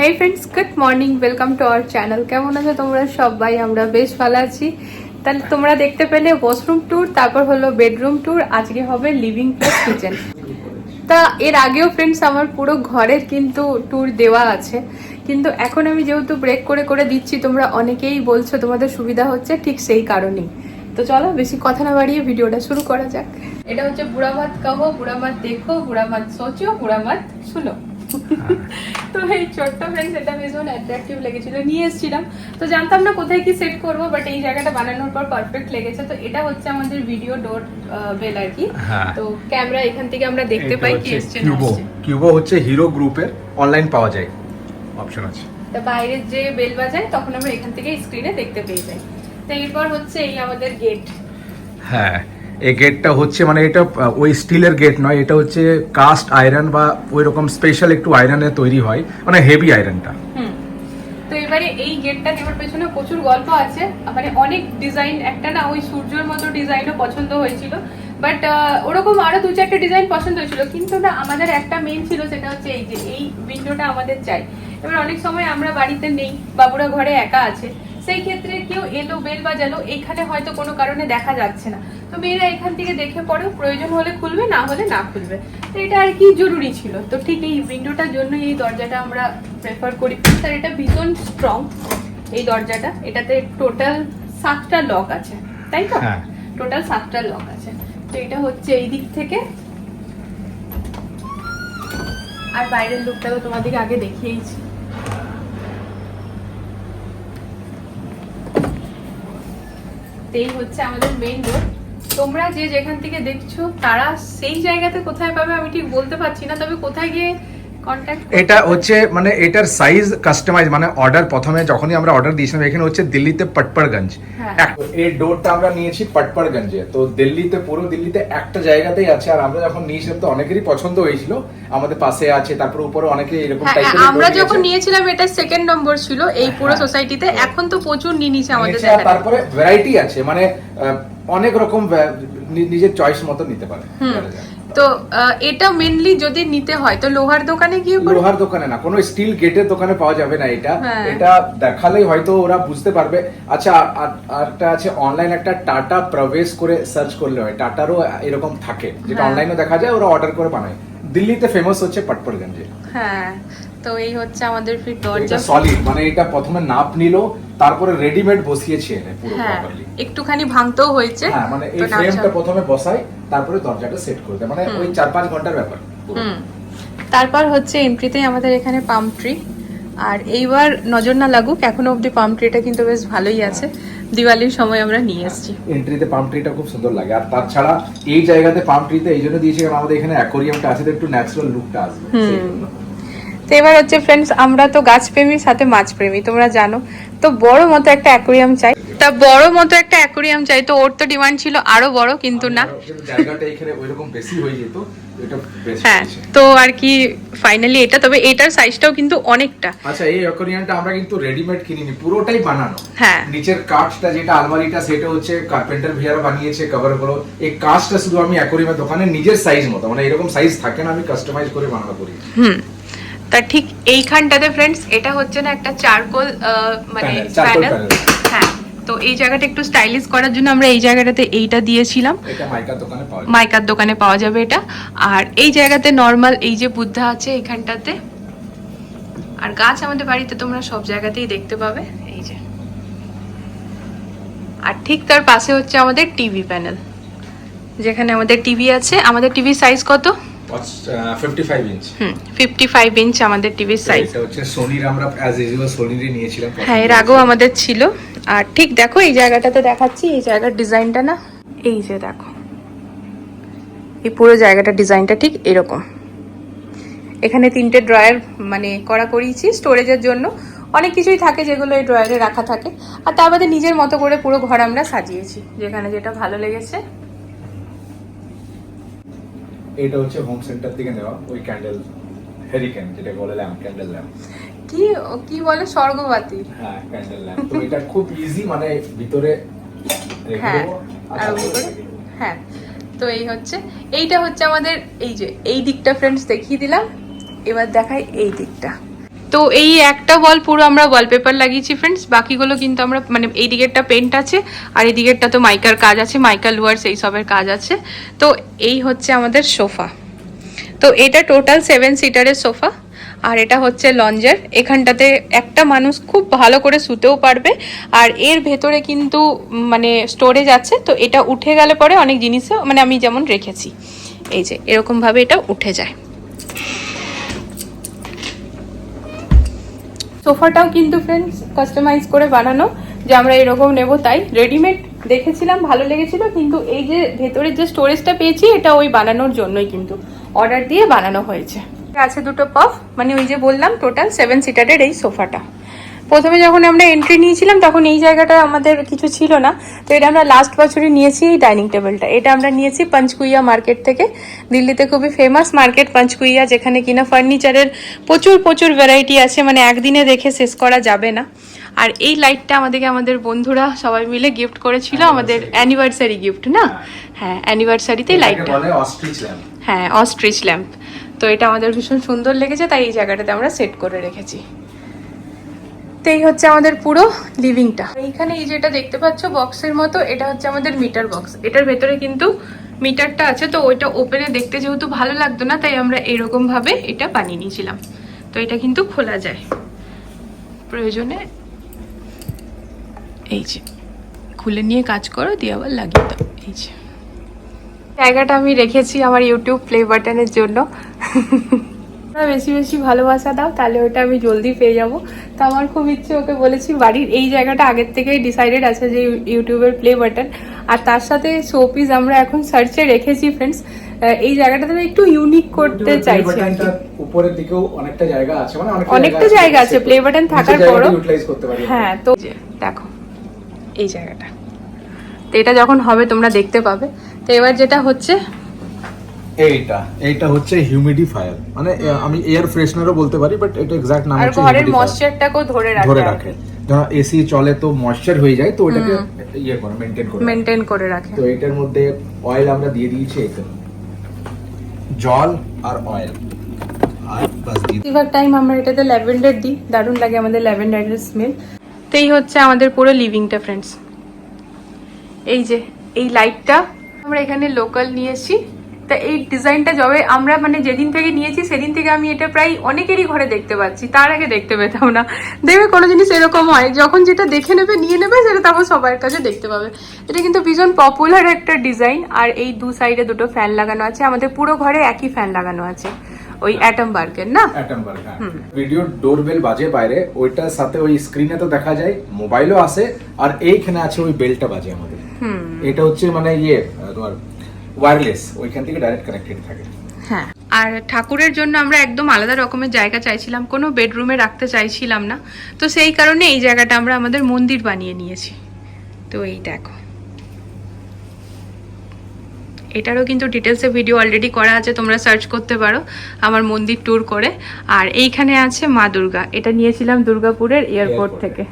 Hey friends good morning welcome to our channel কেমন আছো তোমরা সবাই? আমরা বেশ ভালো আছি। তাহলে তোমরা দেখতে পেলে ওয়াশরুম ট্যুর তারপর হলো বেডরুম ট্যুর আজকে হবে লিভিং প্লাস কিচেন তা এর আগেও ফ্রেন্ডস আমার পুরো ঘরের কিন্তু ট্যুর দেওয়া আছে। কিন্তু এখন আমি যেহেতু ব্রেক করে করে দিচ্ছি, তোমরা অনেকেই বলছো তোমাদের সুবিধা হচ্ছে ঠিক সেই কারণেই। তো চলো বেশি কথা না বাড়িয়ে ভিডিওটা শুরু করা যাক। এটা হচ্ছে বুড়া ভাত কাহো বুড়া ভাত দেখো বুড়া ভাত সোচো বুড়া ভাত শুনো। তো এই ছোট্ট ফ্রেন্ডস এটা ভীষণ অ্যাট্রাকটিভ লেগেছিল। নিয়ে এসেছিলাম। তো জানতাম না কোথায় কি সেট করব বাট এই জায়গাটা বানানোর পর পারফেক্ট লেগেছে। তো এটা হচ্ছে আমাদের ভিডিও ডোর বেল আর কি। হ্যাঁ। তো ক্যামেরা এখান থেকে আমরা দেখতে পাই কি এসছে কিউবো কিউবো হচ্ছে হিরো গ্রুপের অনলাইন পাওয়া যায়। অপশন আছে। তা বাইরের যে বেল বাজায় তখন আমরা এখান থেকে স্ক্রিনে দেখতে পেয়ে যাই। তো এরপর হচ্ছে এই আমাদের গেট হ্যাঁ। এই গেটটা হচ্ছে মানে এটা ওই স্টিলের গেট নয়, এটা হচ্ছে কাস্ট আয়রন বা ওই রকম স্পেশাল একটু আয়রনে তৈরি হয় মানে হেভি আয়রনটা তো এবারে এই গেটটা নেওয়ার পেছনে প্রচুর গল্প আছে মানে অনেক ডিজাইন একটা না ওই সূর্যের মতো ডিজাইনও পছন্দ হয়েছিল বাট ওরকম আরও দু চারটে ডিজাইন পছন্দ হয়েছিল, কিন্তু না আমাদের একটা মেন ছিল, সেটা হচ্ছে এই যে এই উইন্ডোটা আমাদের চাই। এবার অনেক সময় আমরা বাড়িতে নেই, বাবুরা ঘরে একা আছে সেই ক্ষেত্রে কেউ এলো বেল বাজালো এখানে হয়তো কোনো কারণে দেখা যাচ্ছে না। তো মেয়েরা এখান থেকে দেখে পরেও প্রয়োজন হলে খুলবে না হলে না খুলবে। তো এটা আর কি জরুরি ছিল? তো ঠিক এই উইন্ডোটার জন্য এই দরজাটা আমরা প্রেফার করি। স্যার এটা ভীষণ স্ট্রং এই দরজাটা। এটাতে টোটাল সাতটা লক আছে তাই তো? হ্যাঁ। টোটাল সাতটা লক আছে। তো এটা হচ্ছে এই দিক থেকে। আর বাইরের লুকটা তো তোমাদেরকে আগে দেখিয়েইছি এই হচ্ছে আমাদের মেইন রোড তোমরা যে যেখান থেকে দেখছ, তারা সেই জায়গাতে কোথায় পাবে আমি ঠিক বলতে পারছি না, তবে কোথায় গিয়ে এটা হচ্ছে মানে এটার সাইজ কাস্টমাইজ মানে অর্ডার প্রথমে যখনই আমরা অর্ডার দিয়েছিলাম এখানে হচ্ছে দিল্লিতে পটপড়গঞ্জ হ্যাঁ। এই ডোরটা আমরা নিয়েছি পটপড়গঞ্জে তো দিল্লিতে পুরো দিল্লিতে একটা জায়গাতেই আছে। আর আমরা যখন নিয়েছিলাম তো অনেকেরই পছন্দ হয়েছিল। আমাদের পাশে আছে তারপর উপরে অনেকে এরকম হ্যাঁ টাইপের আমরা যখন নিয়েছিলাম এটা সেকেন্ড নম্বর ছিল এই পুরো হ্যাঁ। সোসাইটিতে এখন তো প্রচুর নিয়ে আমাদের নিয়েছে আর তারপরে ভ্যারাইটি আছে। মানে অনেক রকম নিজের চয়েস মতো নিতে পারে। তো এটা মেনলি যদি নিতে হয় তো লোহার দোকানে গিয়ে লোহার দোকানে না কোনো স্টিল গেটের দোকানে পাওয়া যাবে না এটা। হ্যাঁ। এটা দেখালেই হয়তো ওরা বুঝতে পারবে। আচ্ছা আর- একটা আছে অনলাইন একটা টাটা প্রবেশ করে সার্চ করলে হয়। টাটারও এরকম থাকে। যেটা হ্যাঁ। অনলাইনে দেখা যায় ওরা অর্ডার করে বানায়। দিল্লিতে ফেমাস হচ্ছে পটপড়গঞ্জে হ্যাঁ। তো এই হচ্ছে আমাদের ফির দরজা। সলিড মানে এটা প্রথমে নাপ নিল তারপরে রেডিমেড বসিয়েছে এনে পুরো হ্যাঁ প্রপারলি একটুখানি ভাঙতেও হয়েছে হ্যাঁ মানে এই ফ্রেমটা প্রথমে বসাই তারপরে দরজাটা সেট করে দেয় মানে ওই চার পাঁচ ঘণ্টার ব্যাপার তারপর হচ্ছে এন্ট্রিতেই আমাদের এখানে পাম ট্রি আর এইবার নজর না লাগুক এখনও অবধি পাম ট্রিটা কিন্তু বেশ ভালোই আছে। দিওয়ালির সময় আমরা নিয়ে এসেছি। এন্ট্রিতে পাম ট্রিটা খুব সুন্দর লাগে। আর তাছাড়া এই জায়গাতে পাম ট্রিতে এই জন্য দিয়েছি কারণ আমাদের এখানে অ্যাকোরিয়ামটা আছে তো একটু ন্যাচারাল লুকটা আসবে। হুম। সেই জন্য। তো এবার হচ্ছে ফ্রেন্ডস আমরা তো গাছপ্রেমী সাথে মাছপ্রেমী তোমরা জানো। তো বড় মতো একটা অ্যাকোরিয়াম চাই। তা বড় মতো একটা অ্যাকোরিয়াম চাই তো ওর তো ডিমান্ড ছিল আরও বড় কিন্তু না। হয়ে তো আর কি ফাইনালি এটা তবে এটার সাইজটাও কিন্তু অনেকটা। আচ্ছা এই অ্যাকোরিয়ামটা আমরা কিন্তু রেডিমেড কিনিনি পুরোটাই বানানো। হ্যাঁ। নিচের কাঠটা যেটা আলমারিটা সেটা হচ্ছে কার্পেন্টার ভিয়ারা বানিয়েছে কভারগুলো এই কাঠটা শুধু আমি অ্যাকোরিয়ামের দোকানে নিজের সাইজ মতো মানে এরকম সাইজ থাকে না আমি কাস্টমাইজ করে বানানো করি। হুম। তা ঠিক এইখানটাতে ফ্রেন্ডস এটা হচ্ছে না একটা চারকোল মানে প্যানেল হ্যাঁ তো এই জায়গাটা একটু স্টাইলিশ করার জন্য আমরা এই জায়গাটাতে এইটা দিয়েছিলাম। মাইকার দোকানে পাওয়া যাবে। এটা। আর এই জায়গাতে নর্মাল এই যে বুদ্ধা আছে এখানটাতে আর গাছ আমাদের বাড়িতে তোমরা সব জায়গাতেই দেখতে পাবে এই যে। আর ঠিক তার পাশে হচ্ছে আমাদের টিভি প্যানেল যেখানে আমাদের টিভি আছে। আমাদের টিভির সাইজ কত? Fifty five inch hmm inch আমাদের টিভির সাইজ এটা হচ্ছে সোনির আমরা অ্যাজ ইউজুয়াল সোনিরই নিয়েছিলাম হ্যাঁ এর আগেও আমাদের ছিল। আর ঠিক দেখো এই জায়গাটাতে দেখাচ্ছি এই জায়গার ডিজাইনটা না। এই যে দেখো। এই পুরো জায়গাটা ডিজাইনটা ঠিক এরকম। এখানে তিনটে ড্রয়ার মানে করা করিয়েছি স্টোরেজের জন্য। অনেক কিছুই থাকে যেগুলো এই ড্রয়ারে রাখা থাকে। আর তার বাদে নিজের মতো করে পুরো ঘর আমরা সাজিয়েছি যেখানে যেটা ভালো লেগেছে। এটা হচ্ছে হোম সেন্টার থেকে নেওয়া ওই ক্যান্ডেল হেরিকেন যেটা বলে ল্যাম্প ক্যান্ডেল ল্যাম্প কি কি বলে? স্বর্গবাতি। হ্যাঁ ক্যান্ডেল ল্যাম্প তো এটা খুব ইজি মানে ভিতরে হ্যাঁ আর। হ্যাঁ তো এই হচ্ছে এইটা হচ্ছে আমাদের এই যে এই দিকটা ফ্রেন্ডস দেখিয়ে দিলাম এবার দেখাই এই দিকটা। তো এই একটা ওয়াল পুরো আমরা ওয়ালপেপার লাগিয়েছি ফ্রেন্ডস বাকিগুলো কিন্তু আমরা মানে এই দিকেরটা পেন্ট আছে, আর এই দিকেরটা তো মাইকার কাজ আছে মাইকা লুয়ার্স এই সবের কাজ আছে। তো এই হচ্ছে আমাদের সোফা। তো এটা টোটাল সেভেন সিটারের সোফা, আর এটা হচ্ছে লঞ্জার। এখানটাতে একটা মানুষ খুব ভালো করে শুতেও পারবে, আর এর ভেতরে কিন্তু মানে স্টোরেজ আছে। তো এটা উঠে গেলে পরে অনেক জিনিসও মানে আমি যেমন রেখেছি। এই যে, এরকমভাবে এটা উঠে যায়। সোফাটাও কিন্তু ফ্রেন্ডস কাস্টমাইজ করে বানানো, যে আমরা এরকম নেব তাই। রেডিমেড দেখেছিলাম, ভালো লেগেছিল, কিন্তু এই যে ভেতরের যে স্টোরেজটা পেয়েছি, এটা ওই বানানোর জন্যই কিন্তু অর্ডার দিয়ে বানানো হয়েছে। আছে দুটো পফ মানে ওই যে বললাম টোটাল সেভেন সিটারের এই সোফাটা। প্রথমে যখন আমরা এন্ট্রি নিয়েছিলাম তখন এই জায়গাটা আমাদের কিছু ছিল না। তো এটা আমরা লাস্ট বছরই নিয়েছি এই ডাইনিং টেবিলটা এটা আমরা নিয়েছি পঞ্চকুইয়া মার্কেট থেকে। দিল্লিতে খুবই ফেমাস মার্কেট পঞ্চকুইয়া যেখানে কিনা ফার্নিচারের প্রচুর প্রচুর ভ্যারাইটি আছে। মানে একদিনে দেখে শেষ করা যাবে না। আর এই লাইটটা আমাদেরকে আমাদের বন্ধুরা সবাই মিলে গিফট করেছিল। আমাদের অ্যানিভার্সারি গিফট না? হ্যাঁ অ্যানিভার্সারিতে লাইটটা হ্যাঁ অস্ট্রিচ ল্যাম্প তো এটা আমাদের ভীষণ সুন্দর লেগেছে তাই এই জায়গাটাতে আমরা সেট করে রেখেছি। তো এই হচ্ছে আমাদের পুরো লিভিংটা। এইখানে এই যেটা দেখতে পাচ্ছ বক্সের মতো, এটা হচ্ছে আমাদের মিটার বক্স। এটার ভেতরে কিন্তু মিটারটা আছে, তো ওইটা ওপেনে দেখতে যেহেতু ভালো লাগতো না, তাই আমরা এরকম ভাবে এটা বানিয়ে নিয়েছিলাম। তো এটা কিন্তু খোলা যায়। প্রয়োজনে এই যে, খুলে নিয়ে কাজ করো, দিয়ে আবার লাগিয়ে দাও। এই যে। জায়গাটা আমি রেখেছি আমার ইউটিউব প্লে বাটনের জন্য। বেশি বেশি ভালোবাসা দাও তাহলে ওটা আমি জলদি পেয়ে যাব। তো আমার খুব ইচ্ছে ওকে বলেছি বাড়ির এই জায়গাটা আগের থেকেই ডিসাইডেড আছে যে ইউটিউবের প্লে বাটন আর তার সাথে শোপিস আমরা এখন সার্চে রেখেছি ফ্রেন্ডস এই জায়গাটাতে একটু ইউনিক করতে চাইছি। উপরের দিকেও অনেকটা জায়গা আছে মানে অনেকটা জায়গা আছে, play button থাকার পরও। হ্যাঁ তো দেখো এই জায়গাটা। তো এটা যখন হবে তোমরা দেখতে পাবে। তো এবার যেটা হচ্ছে এইটা। এইটা হচ্ছে হিউমিডিফায়ার মানে আমি এয়ার ফ্রেশনারও বলতে পারি বাট এটা এক্সাক্ট নাম হচ্ছে ঘরের humidifier। ধরে রাখে ধরে রাখে। যখন এসি চলে তো ময়শ্চার হয়ে যায় তো ওটাকে ইয়ে করে মেনটেন করে রাখে। করে রাখে। তো এটার মধ্যে অয়েল আমরা দিয়ে দিয়েছি এতে। জল আর অয়েল বেশিরভাগ টাইম আমরা এটাতে ল্যাভেন্ডার দিই। দারুণ লাগে আমাদের ল্যাভেন্ডারের স্মেল তো এই হচ্ছে আমাদের পুরো লিভিংটা ফ্রেন্ডস এই যে এই লাইটটা আমরা এখানে লোকাল নিয়েছি। তা এই ডিজাইনটা যবে আমরা মানে যেদিন থেকে নিয়েছি সেদিন থেকে আমি এটা প্রায় অনেকেরই ঘরে দেখতে পাচ্ছি। তার আগে দেখতে পেতাম না। দেখবে কোনো জিনিস এরকম হয় যখন যেটা দেখে নেবে নিয়ে নেবে সেটা তারপর সবার কাছে দেখতে পাবে। এটা কিন্তু ভীষণ পপুলার একটা ডিজাইন আর এই দু সাইডে দুটো ফ্যান লাগানো আছে। আমাদের পুরো ঘরে একই ফ্যান লাগানো আছে। ওই অ্যাটম বার্গের না? অ্যাটমবার্গ হ্যাঁ। ভিডিও ডোরবেল বাজে বাইরে। ওইটার সাথে ওই স্ক্রিনে তো দেখা যায় মোবাইলও আসে। আর এইখানে আছে ওই বেলটা বাজে আমাদের। হুম। এটা হচ্ছে মানে ইয়ে তোমার ওয়্যারলেস ওইখান থেকে ডাইরেক্ট কানেক্টেড থাকে। হ্যাঁ আর ঠাকুরের জন্য আমরা একদম আলাদা রকমের জায়গা চাইছিলাম কোনো বেডরুমে রাখতে চাইছিলাম না। তো সেই কারণে এই জায়গাটা আমরা আমাদের মন্দির বানিয়ে নিয়েছি। তো এই দেখো। এটারও কিন্তু ডিটেলসে ভিডিও অলরেডি করা আছে তোমরা সার্চ করতে পারো আমার মন্দির ট্যুর করে। আর এইখানে আছে মা দুর্গা এটা নিয়েছিলাম দুর্গাপুরের এয়ারপোর্ট থেকে।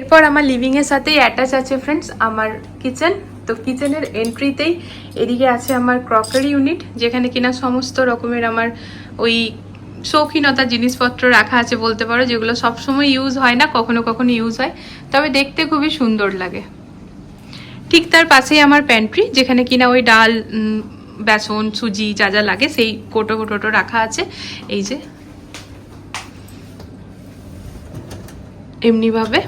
এরপর আমার লিভিং এর সাথেই অ্যাটাচ আছে ফ্রেন্ডস আমার কিচেন তো কিচেনের এন্ট্রিতেই এদিকে আছে আমার ক্রকারি ইউনিট যেখানে কিনা সমস্ত রকমের আমার ওই শৌখিনতা জিনিসপত্র রাখা আছে বলতে পারো, যেগুলো সবসময় ইউজ হয় না, কখনো কখনো ইউজ হয়। তবে দেখতে খুবই সুন্দর লাগে। ঠিক তার পাশেই আমার প্যান্ট্রি যেখানে কিনা ওই ডাল বেসন, সুজি যা যা লাগে, সেই কোটো কোটো রাখা আছে। এই যে। এমনিভাবে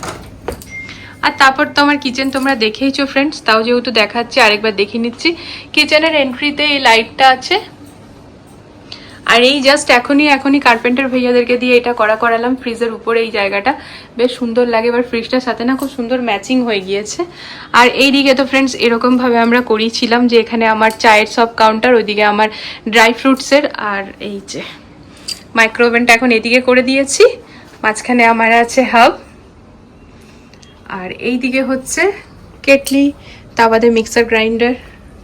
আর তারপর তো আমার কিচেন তোমরা দেখেইছো ফ্রেন্ডস তাও যেহেতু দেখাচ্ছি, আরেকবার দেখে নিচ্ছি। কিচেনের এন্ট্রিতে এই লাইটটা আছে। আর এই জাস্ট এখনই এখনই কার্পেন্টার ভাইয়াদেরকে দিয়ে এটা করা করালাম ফ্রিজের উপরে এই জায়গাটা। বেশ সুন্দর লাগে, এবার ফ্রিজটার সাথে না খুব সুন্দর ম্যাচিং হয়ে গিয়েছে। আর এই দিকে তো ফ্রেন্ডস এরকমভাবে আমরা করিয়েছিলাম যে এখানে আমার চায়ের সব কাউন্টার ওইদিকে আমার ড্রাই ফ্রুটসের আর এই যে মাইক্রোওভেনটা এখন এদিকে করে দিয়েছি। মাঝখানে আমার আছে হাব আর এই দিকে হচ্ছে কেটলি তা বাদে মিক্সার গ্রাইন্ডার,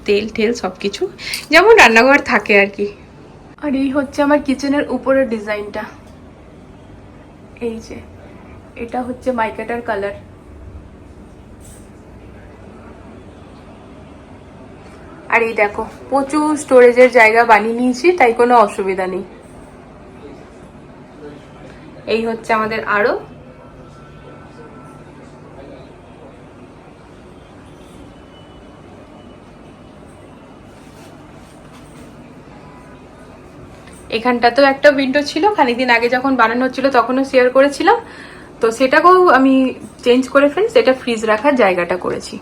তেল টেল সব কিছু যেমন রান্নাঘর থাকে আর কি। আর এই হচ্ছে আমার কিচেনের উপরের ডিজাইনটা। এই যে, এটা হচ্ছে মাইকাটার কালার। আর এই দেখো, প্রচুর স্টোরেজের জায়গা বানিয়ে নিয়েছি, তাই কোনো অসুবিধা নেই। এই হচ্ছে আমাদের আরও এখানটাতেও একটা উইন্ডো ছিল খানিকদিন আগে যখন বানানো হচ্ছিল তখনও শেয়ার করেছিলাম। তো সেটাকেও আমি চেঞ্জ করে ফ্রেন্ডস এটা ফ্রিজ রাখার জায়গাটা করেছি।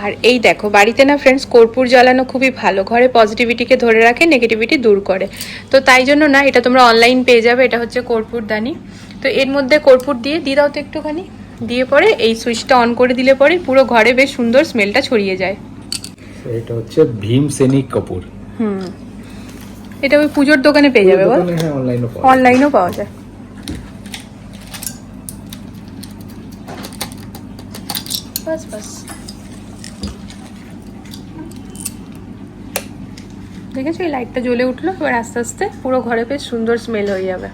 আর এই দেখো বাড়িতে না ফ্রেন্ডস কর্পূর জ্বালানো খুবই ভালো। ঘরে পজিটিভিটিকে ধরে রাখে নেগেটিভিটি দূর করে। তো তাই জন্য না এটা তোমরা অনলাইন পেয়ে যাবে এটা হচ্ছে কর্পূর দানি। তো এর মধ্যে কর্পূর দিয়ে দিয়ে দাও তো একটুখানি। দিয়ে পরে এই সুইচটা অন করে দিলে পরে পুরো ঘরে বেশ সুন্দর স্মেলটা ছড়িয়ে যায়। এটা হচ্ছে ভীম সেনিক কাপুর হুম। এটা ওই পুজোর দোকানে পেয়ে যাবে বল? হ্যাঁ অনলাইনও অনলাইনেও পাওয়া যায়। বাস বাস। দেখেছ এই লাইটটা জ্বলে উঠল? এবার আস্তে আস্তে পুরো ঘরে বেশ সুন্দর স্মেল হয়ে যাবে।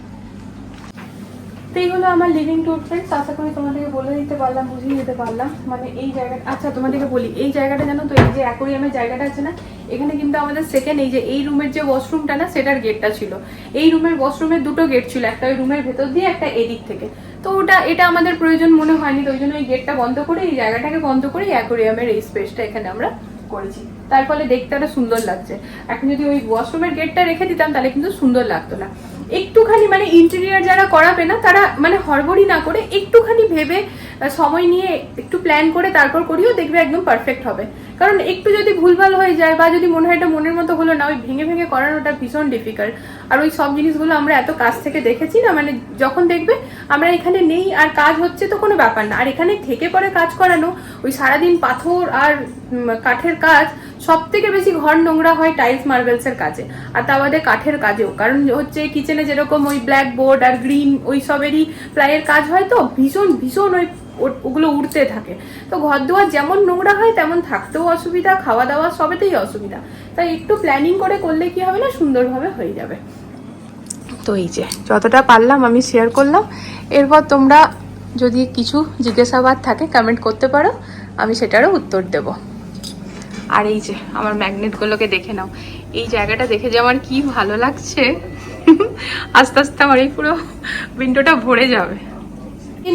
এই হলো আমার লিভিং টুর ফ্রেন্ডস আশা করি তোমাদেরকে বলে দিতে পারলাম, বুঝিয়ে দিতে পারলাম। মানে এই জায়গাটা আচ্ছা তোমাদেরকে বলি, এই জায়গাটা জানো তো, এই যে অ্যাকোরিয়ামের জায়গাটা আছে না, এখানে কিন্তু আমাদের সেকেন্ড এই যে এই রুমের যে ওয়াশরুমটা না, সেটার গেটটা ছিল। এই রুমের ওয়াশরুমের দুটো গেট ছিল, একটা ওই রুমের ভেতর দিয়ে, একটা এদিক থেকে। তো ওটা, এটা আমাদের প্রয়োজন মনে হয়নি, তো ওই জন্য এই গেটটা বন্ধ করে, এই জায়গাটাকে বন্ধ করে এই অ্যাকোরিয়ামের এই স্পেসটা এখানে আমরা করেছি। তার ফলে দেখতে একটা সুন্দর লাগছে। এখন যদি ওই ওয়াশরুমের গেটটা রেখে দিতাম, তাহলে কিন্তু সুন্দর লাগতো না। একটুখানি মানে ইন্টেরিয়ার যারা করাবে না, তারা মানে হড়বড়ি না করে একটুখানি ভেবে সময় নিয়ে একটু প্ল্যান করে তারপর করিও, দেখবে একদম পারফেক্ট হবে। কারণ একটু যদি ভুলভাল হয়ে যায় বা যদি মনে হয় এটা মনের মতো হলো না, ওই ভেঙে ভেঙে করানোটা ভীষণ ডিফিকাল্ট আর ওই সব জিনিসগুলো আমরা এত কাছ থেকে দেখেছি না মানে যখন দেখবে আমরা এখানে নেই আর কাজ হচ্ছে তো কোনো ব্যাপার না। আর এখানে থেকে পরে কাজ করানো, ওই সারাদিন পাথর আর কাঠের কাজ সব থেকে বেশি ঘর নোংরা হয় টাইলস মার্বেলস এর কাজে। আর তা বাদে কাঠের কাজেও। কারণ হচ্ছে কিচেনে যেরকম ওই ব্ল্যাক বোর্ড আর গ্রিন ওই সবেরই প্লাইয়ের কাজ হয় তো, ভীষণ ভীষণ ওই ওগুলো উড়তে থাকে। তো ঘর দুয়ার যেমন নোংরা হয়, তেমন থাকতেও অসুবিধা খাওয়া দাওয়া সবেতেই অসুবিধা। তাই একটু প্ল্যানিং করে করলে কি হবে না, সুন্দরভাবে হয়ে যাবে। তো এই যে, যতটা পারলাম আমি শেয়ার করলাম। এরপর তোমরা যদি কিছু জিজ্ঞাসাবাদ থাকে কমেন্ট করতে পারো। আমি সেটারও উত্তর দেব। আর এই যে, আমার ম্যাগনেটগুলোকে দেখে নাও। এই জায়গাটা দেখে যে আমার কি ভালো লাগছে। আস্তে আস্তে আমার এই পুরো উইন্ডোটা ভরে যাবে।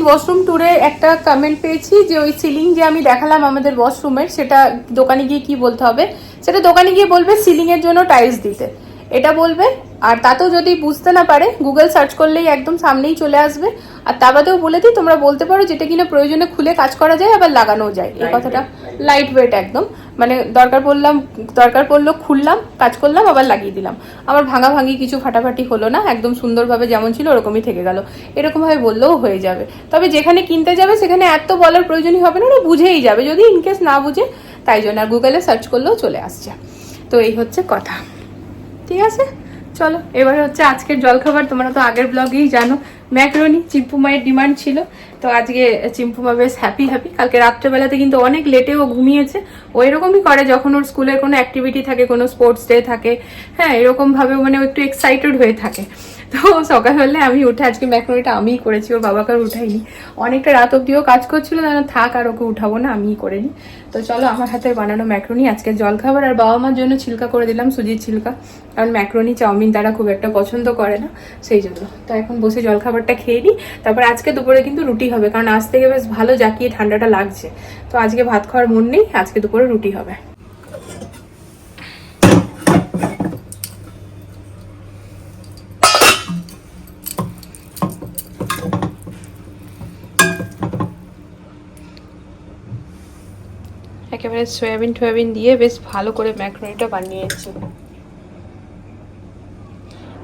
ওয়াশরুম ট্যুরে একটা কমেন্ট পেয়েছি যে ওই সিলিং যে আমি দেখালাম আমাদের ওয়াশরুমের সেটা দোকানে গিয়ে কি বলতে হবে? সেটা দোকানে গিয়ে বলবে সিলিংয়ের জন্য টাইলস দিতে। এটা বলবে আর তাতেও যদি বুঝতে না পারে গুগল সার্চ করলেই একদম সামনেই চলে আসবে। আর তা বাদেও বলে দিই তোমরা বলতে পারো যেটা কিনা প্রয়োজনে খুলে কাজ করা যায় আবার লাগানোও যায়। এই কথাটা লাইট ওয়েট একদম। মানে দরকার পড়লাম দরকার পড়ল খুললাম কাজ করলাম আবার লাগিয়ে দিলাম। আমার ভাঙা ভাঙি কিছু ফাটাফাটি হলো না একদম সুন্দরভাবে যেমন ছিল ওরকমই থেকে গেল। এরকমভাবে বললেও হয়ে যাবে। তবে যেখানে কিনতে যাবে সেখানে এত বলার প্রয়োজনই হবে না ওরা বুঝেই যাবে। যদি ইনকেস না বুঝে তাই জন্য আর গুগলে সার্চ করলেও চলে আসছে। তো এই হচ্ছে কথা। ঠিক আছে? চলো, এবার হচ্ছে আজকের জলখাবার, তোমরা তো আগের ব্লগেই জানো ম্যাকরনি চিম্পু মায়ের ডিমান্ড ছিল, তো আজকে চিম্পু মা বেশ হ্যাপি হ্যাপি কালকে রাত্রেবেলাতে কিন্তু অনেক লেটে ও ঘুমিয়েছে। ও এরকমই করে যখন ওর স্কুলের কোনো অ্যাক্টিভিটি থাকে, কোনো স্পোর্টস ডে থাকে হ্যাঁ এরকমভাবে মানে ও একটু এক্সাইটেড হয়ে থাকে। তো সকালবেলা আমি উঠে, আজকে ম্যাকরনিটা আমিই করেছি, ওর বাবাকে আর উঠাইনি। অনেকটা রাত অব্দিও কাজ করছিল, না থাক, আর ওকে উঠাবো না, আমিই করে নিই। তো চলো, আমার হাতে বানানো ম্যাক্রোনি, আজকে জলখাবার আর বাবা মার জন্য ছিলকা করে দিলাম, সুজির ছিলকা। কারণ ম্যাক্রোনি চাউমিন তারা খুব একটা পছন্দ করে না, সেই জন্য। তো এখন বসে জলখাবারটা খেয়ে নিই। তারপর আজকে দুপুরে কিন্তু রুটি হবে, কারণ আজ থেকে বেশ ভালো জাকিয়ে ঠান্ডাটা লাগছে। তো আজকে ভাত খাওয়ার মন নেই, আজকে দুপুরে রুটি হবে একেবারে সয়াবিন টয়াবিন দিয়ে বেশ ভালো করে ম্যাক্রোনিটা বানিয়েছি।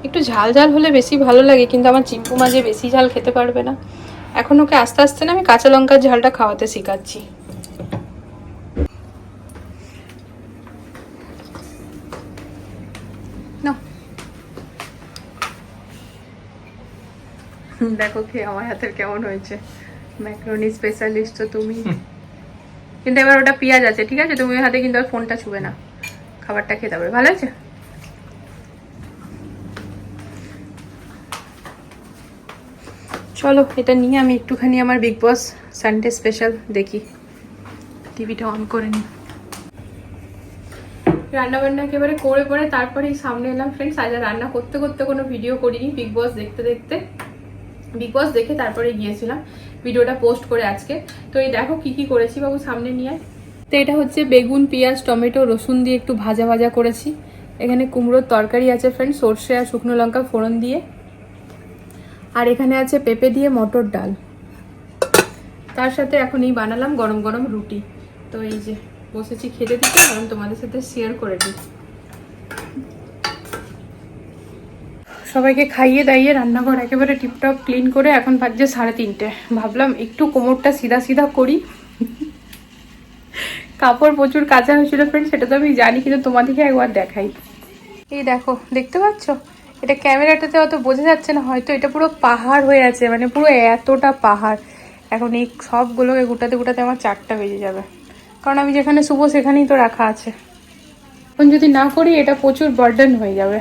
একটু ঝাল ঝাল হলে বেশি ভালো লাগে কিন্তু আমার চিম্পু মাঝে বেশি ঝাল খেতে পারবে না। এখন ওকে আস্তে আস্তে না আমি কাঁচা লঙ্কার ঝালটা খাওয়াতে শেখাচ্ছি। নাও। দেখো খেয়ে আমার হাতের কেমন হয়েছে। ম্যাক্রোনি স্পেশালিস্ট তো তুমি। কিন্তু এবার ওটা পেঁয়াজ আছে, ঠিক আছে? তুমি হাতে কিন্তু আর ফোনটা ছুবে না। খাবারটা খেতে হবে, ভালো আছে? চলো, এটা নিয়ে আমি একটুখানি আমার বিগ বস সানডে স্পেশাল দেখি। টিভিটা অন করে নিই রান্না বান্না একেবারে করে পরে তারপরে সামনে এলাম। ফ্রেন্ডস আজ রান্না করতে করতে কোনো ভিডিও করিনি। বিগ বস দেখতে দেখতে। বিগ বস দেখে তারপরে গিয়েছিলাম। ভিডিওটা পোস্ট করে আজকে। তো এই দেখো কি কি করেছি বাবু সামনে নিয়ে তো এটা হচ্ছে বেগুন, পেঁয়াজ, টমেটো, রসুন দিয়ে একটু ভাজা ভাজা করেছি। এখানে কুমড়োর তরকারি আছে ফ্রেন্ড সর্ষে আর শুকনো লঙ্কা ফোড়ন দিয়ে। আর এখানে আছে পেঁপে দিয়ে মটর ডাল। তার সাথে এখন এই বানালাম গরম গরম রুটি। তো এই যে বসেছি খেতে দিতে কারণ তোমাদের সাথে শেয়ার করে দিই। সবাইকে খাইয়ে দাইয়ে রান্নাঘর একেবারে টিপটপ ক্লিন করে এখন বাজছে সাড়ে তিনটে। ভাবলাম একটু কোমরটা সিধা সিধা করি। কাপড় প্রচুর কাঁচা হয়েছিল ফ্রেন্ড সেটা তো আমি জানি, কিন্তু তোমাদেরকে একবার দেখাই। এই দেখো, দেখতে পাচ্ছ? এটা ক্যামেরাটাতে অত বোঝা যাচ্ছে না, হয়তো এটা পুরো পাহাড় হয়ে আছে মানে পুরো এতটা পাহাড়। এখন এই সবগুলোকে গোটাতে গোটাতে আমার চারটা বেজে যাবে। কারণ আমি যেখানে শুবো সেখানেই তো রাখা আছে। এখন যদি না করি, এটা প্রচুর বার্ডেন হয়ে যাবে।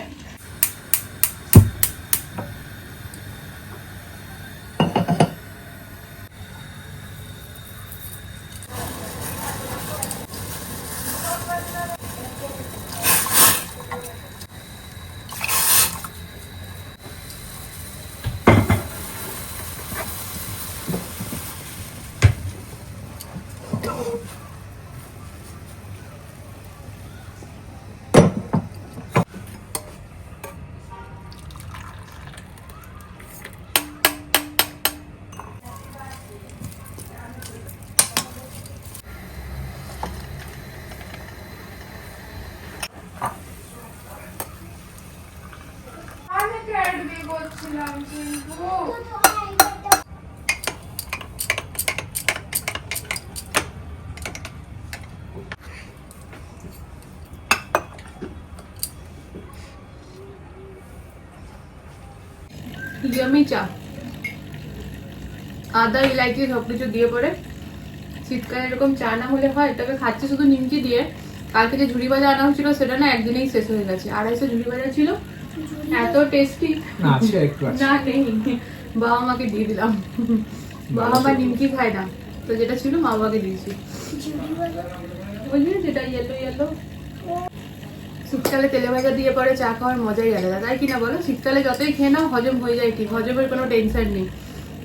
চা। আদা ইলাইচি সবকিছু দিয়ে পরে শীতকালে এরকম চা না হলে হয় তবে খাচ্ছি শুধু নিমকি দিয়ে। কালকে যে ঝুড়ি ভাজা আনা হচ্ছিল সেটা না একদিনেই শেষ হয়ে গেছে। আড়াইশো ঝুড়ি ভাজা ছিল। এত টেস্টি না নেই। বাবা মাকে দিয়ে দিলাম। বাবা মা নিমকি খায় না। তো যেটা ছিল মা বাবাকে দিয়েছি। বুঝলি যেটা ইয়েলো ইয়েলো শীতকালে তেলে ভাজা দিয়ে পরে চা খাওয়ার মজাই আলাদা। তাই কিনা বলো? শীতকালে যতই খেয়ে নাও হজম হয়ে যায় ঠিক। হজমের কোনো টেনশন নেই।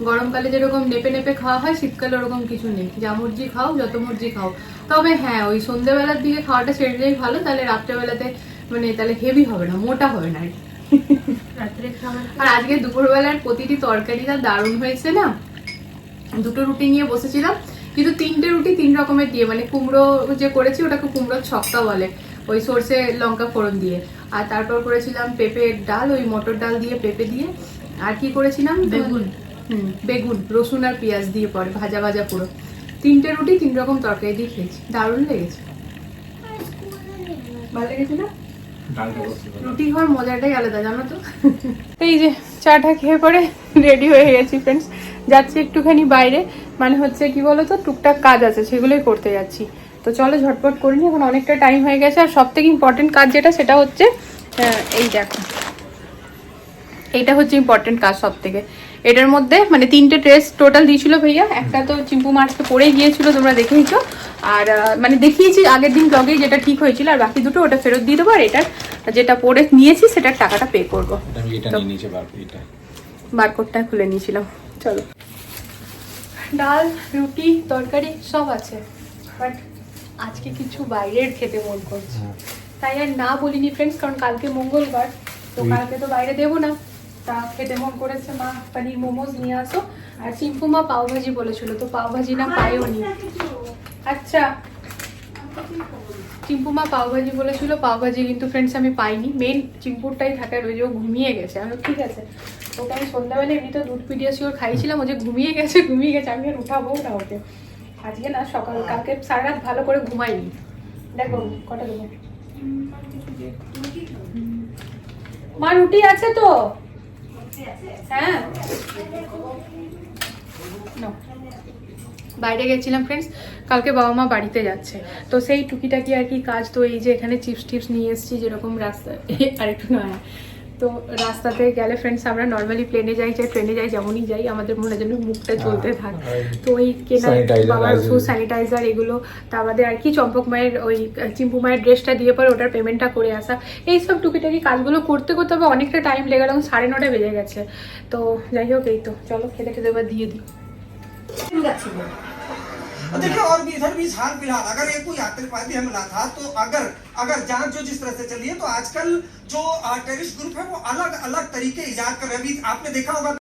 গরমকালে যেরকম নেপে নেপে খাওয়া হয় শীতকালে ওরকম কিছু নেই। যা মর্জি খাও যত মর্জি খাও। তবে হ্যাঁ ওই সন্ধ্যেবেলার দিকে খাওয়াটা ছেড়ে দিলেই ভালো তাহলে রাত্রেবেলাতে মানে তাহলে হেভি হবে না মোটা হবে না আর আজকে দুপুরবেলার প্রতিটি তরকারিটা দারুণ হয়েছে না? দুটো রুটি নিয়ে বসেছিলাম কিন্তু তিনটে রুটি তিন রকমের দিয়ে মানে কুমড়ো যে করেছি ওটাকে কুমড়োর ছক্কা বলে। ওই সর্ষে লঙ্কা ফোড়ন দিয়ে। আর তারপর করেছিলাম পেঁপের ডাল ওই মটর ডাল দিয়ে পেঁপে দিয়ে। আর কি করেছিলাম? বেগুন। হুম বেগুন রসুন আর পেঁয়াজ দিয়ে পরে ভাজা ভাজা পুরো। তিনটে রুটি তিন রকম তরকারি দিয়ে খেয়েছি। দারুণ লেগেছে। ভালো না। রুটি খাওয়ার মজাটাই আলাদা জানো তো? এই যে চাটা খেয়ে পরে রেডি হয়ে গেছি ফ্রেন্ডস যাচ্ছি একটুখানি বাইরে। মানে হচ্ছে কি বলতো? টুকটাক কাজ আছে সেগুলোই করতে যাচ্ছি। তো চলো ঝটপট করে নি এখন অনেকটা টাইম হয়ে গেছে আর সব থেকে ইম্পর্টেন্ট কাজ যেটা সেটা হচ্ছে এই দেখো। এইটা হচ্ছে ইম্পর্টেন্ট কাজ সব থেকে এটার মধ্যে মানে তিনটে ড্রেস টোটাল দিয়েছিল ভাইয়া। একটা তো চিম্পু মার্চকে পরেই গিয়েছিল তোমরা দেখেইছো। আর মানে দেখিয়েছি আগের দিন ব্লগে যেটা ঠিক হয়েছিল আর বাকি দুটো ওটা ফেরত দিয়ে দেবো। আর এটার যেটা পরে নিয়েছি সেটার টাকাটা পে করব। আমি এটা তো- নিয়ে নিয়েছি বার এটা। বারকোডটা খুলে নিয়েছিলাম। চলো। ডাল রুটি তরকারি সব আছে। বাট আজকে কিছু বাইরের খেতে মন করছে। তাই আর না বলিনি ফ্রেন্ডস কারণ কালকে মঙ্গলবার তো কালকে তো বাইরে দেবো না। তা খেতে মন করেছে মা পানির মোমোজ নিয়ে আসো। আর চিম্পু মা পাওভাজি বলেছিল তো পাওভাজি না পাইও নি। আচ্ছা। চিম্পু চিম্পুমা পাওভাজি বলেছিল পাওভাজি কিন্তু ফ্রেন্ডস আমি পাইনি। মেন চিম্পুরটাই থাকে ওই যে ও ঘুমিয়ে গেছে। আমি ঠিক আছে। ওকে আমি সন্ধ্যাবেলা এমনি তো দুধ পিডিয়াসিওর খাইছিলাম ও যে ঘুমিয়ে গেছে ঘুমিয়ে গেছে আমি আর উঠাবো না ওকে। আজকে না, সকাল, কালকে সারা রাত ভালো করে ঘুমাইনি। দেখো, কটা দেবো মা, রুটি আছে তো? হ্যাঁ। বাইরে গেছিলাম ফ্রেন্ডস কালকে বাবা মা বাড়িতে যাচ্ছে। তো সেই টুকিটাকি আর কি কাজ, তো এই যে এখানে চিপস টিপস নিয়ে এসেছি, যেরকম রাস্তায়। আর একটু নয়। তো রাস্তাতে গেলে ফ্রেন্ডস আমরা নর্মালি প্লেনে যাই চাই ট্রেনে যাই যেমনই যাই আমাদের মনে যেন মুখটা চলতে থাকে। তো ওই কেনা বাবার। ওষুধ স্যানিটাইজার এগুলো তা আমাদের আর কি চম্পক মায়ের ওই চিম্পু মায়ের ড্রেসটা দিয়ে পরে ওটার পেমেন্টটা করে আসা। এই এইসব টুকিটাকি কাজগুলো করতে করতে আবার অনেকটা টাইম লেগে গেল সাড়ে নটা বেজে গেছে। তো যাই হোক এই তো চলো খেতে খেতে এবার দিয়ে দিই। देखिए और भी इधर भी हाल फ़िलहाल अगर एक कोई आतंकवादी हमला था तो अगर अगर जाँच जो जिस तरह से चली है तो आजकल जो टेरिस्ट ग्रुप है वो अलग अलग तरीके इजाद कर रहे हैं। अभी आपने देखा होगा